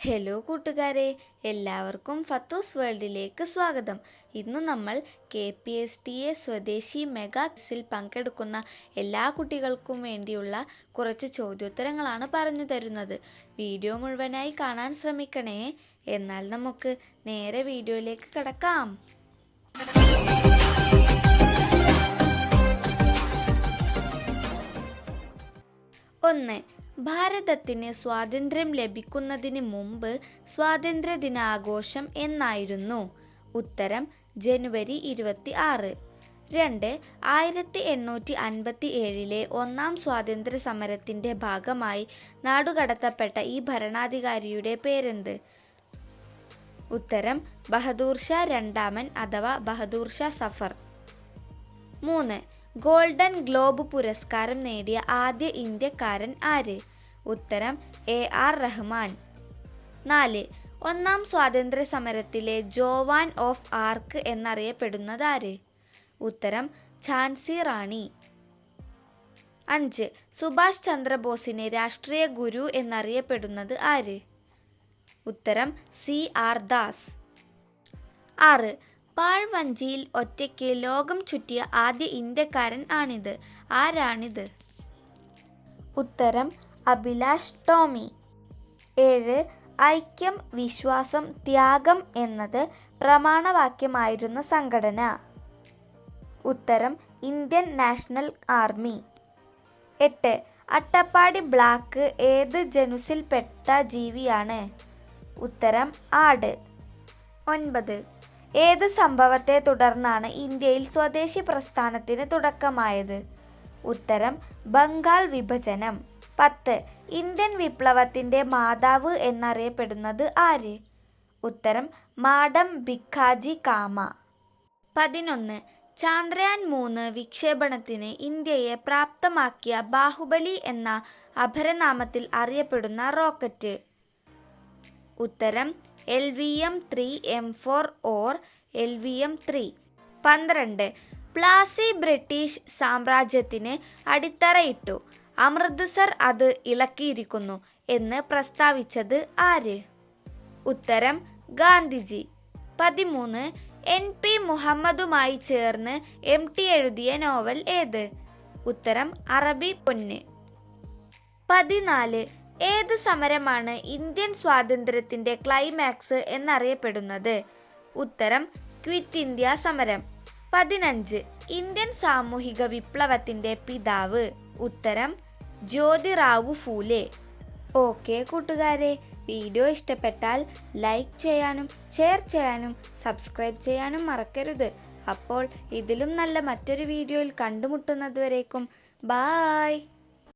Hello കൂട്ടുകാരെ എല്ലാവർക്കും ഫത്തൂസ് വേൾഡിലേക്ക് സ്വാഗതം. ഇന്ന് നമ്മൾ K P S T A സ്വദേശി മെഗാ ക്സിൽ പങ്കെടുക്കുന്ന എല്ലാ കുട്ടികൾക്കും വേണ്ടിയുള്ള കുറച്ച് ചോദ്യോത്തരങ്ങളാണ് പറഞ്ഞു തരുന്നത്. വീഡിയോ മുഴുവനായി കാണാൻ ശ്രമിക്കണേ. എന്നാൽ നമുക്ക് നേരെ വീഡിയോയിലേക്ക് കിടക്കാം. ഒന്ന് ഭാരതത്തിന് സ്വാതന്ത്ര്യം ലഭിക്കുന്നതിന് മുമ്പ് സ്വാതന്ത്ര്യ ദിനാഘോഷം എന്നായിരുന്നു. ഉത്തരം ജനുവരി ഇരുപത്തി ആറ് രണ്ട് ആയിരത്തി എണ്ണൂറ്റി അൻപത്തി ഏഴിലെ ഒന്നാം സ്വാതന്ത്ര്യ സമരത്തിന്റെ ഭാഗമായി നാടുകടത്തപ്പെട്ട ഈ ഭരണാധികാരിയുടെ പേരെന്ത്? ഉത്തരം ബഹദൂർ ഷാ രണ്ടാമൻ അഥവാ ബഹദൂർ ഷാ സഫർ. മൂന്ന് ഗോൾഡൻ ഗ്ലോബ് പുരസ്കാരം നേടിയ ആദ്യ ഇന്ത്യക്കാരൻ ആര്? ഉത്തരം എ ആർ റഹ്മാൻ. നാല് ഒന്നാം സ്വാതന്ത്ര്യ സമരത്തിലെ ജോവാൻ ഓഫ് ആർക്ക് എന്നറിയപ്പെടുന്നത് ആര്? ഉത്തരം ഝാൻസി റാണി. അഞ്ച് സുഭാഷ് ചന്ദ്രബോസിനെ രാഷ്ട്രീയ ഗുരു എന്നറിയപ്പെടുന്നത് ആര്? ഉത്തരം സി ആർ ദാസ്. ആറ് പാഴ്വഞ്ചിയിൽ ഒറ്റയ്ക്ക് ലോകം ചുറ്റിയ ആദ്യ ഇന്ത്യക്കാരൻ ആണിത്. ആരാണിത്? ഉത്തരം അഭിലാഷ് ടോമി. ഏഴ് ഐക്യം വിശ്വാസം ത്യാഗം എന്നത് പ്രമാണവാക്യമായിരുന്ന സംഘടന. ഉത്തരം ഇന്ത്യൻ നാഷണൽ ആർമി. എട്ട് അട്ടപ്പാടി ബ്ലാക്ക് ഏത് ജനുസിൽപ്പെട്ട ജീവിയാണ്? ഉത്തരം ആട്. ഒൻപത് ഏത് സംഭവത്തെ തുടർന്നാണ് ഇന്ത്യയിൽ സ്വദേശി പ്രസ്ഥാനത്തിന് തുടക്കമായത്? ഉത്തരം ബംഗാൾ വിഭജനം. പത്ത് ഇന്ത്യൻ വിപ്ലവത്തിന്റെ മാതാവ് എന്നറിയപ്പെടുന്നത് ആര്? ഉത്തരം മാഡം ഭിക്കാജി കാമ. പതിനൊന്ന് ചാന്ദ്രയാൻ മൂന്ന് വിക്ഷേപണത്തിന് ഇന്ത്യയെ പ്രാപ്തമാക്കിയ ബാഹുബലി എന്ന അപരനാമത്തിൽ അറിയപ്പെടുന്ന റോക്കറ്റ്. ഉത്തരം L V M three M four or L V M three. പന്ത്രണ്ട്. പ്ലാസി ബ്രിട്ടീഷ് സാമ്രാജ്യത്തിന് അടിത്തറയിട്ടു. അമൃത്സർ അത് ഇളക്കിയിരിക്കുന്നു എന്ന് പ്രസ്താവിച്ചത് ആര്? ഉത്തരം ഗാന്ധിജി. പതിമൂന്ന്. എൻ പി മുഹമ്മദുമായി ചേർന്ന് എം ടി എഴുതിയ നോവൽ ഏത്? ഉത്തരം അറബി പൊന്ന്. പതിനാല്. ഏത് സമരമാണ് ഇന്ത്യൻ സ്വാതന്ത്ര്യത്തിന്റെ ക്ലൈമാക്സ് എന്നറിയപ്പെടുന്നത്? ഉത്തരം ക്വിറ്റ് ഇന്ത്യ സമരം. പതിനഞ്ച് ഇന്ത്യൻ സാമൂഹിക വിപ്ലവത്തിന്റെ പിതാവ്. ഉത്തരം ജ്യോതിറാവു ഫൂലെ. ഓക്കെ കൂട്ടുകാരെ വീഡിയോ ഇഷ്ടപ്പെട്ടാൽ ലൈക്ക് ചെയ്യാനും ഷെയർ ചെയ്യാനും സബ്സ്ക്രൈബ് ചെയ്യാനും മറക്കരുത്. അപ്പോൾ ഇതിലും നല്ല മറ്റൊരു വീഡിയോയിൽ കണ്ടുമുട്ടുന്നതുവരേക്കും ബായ്!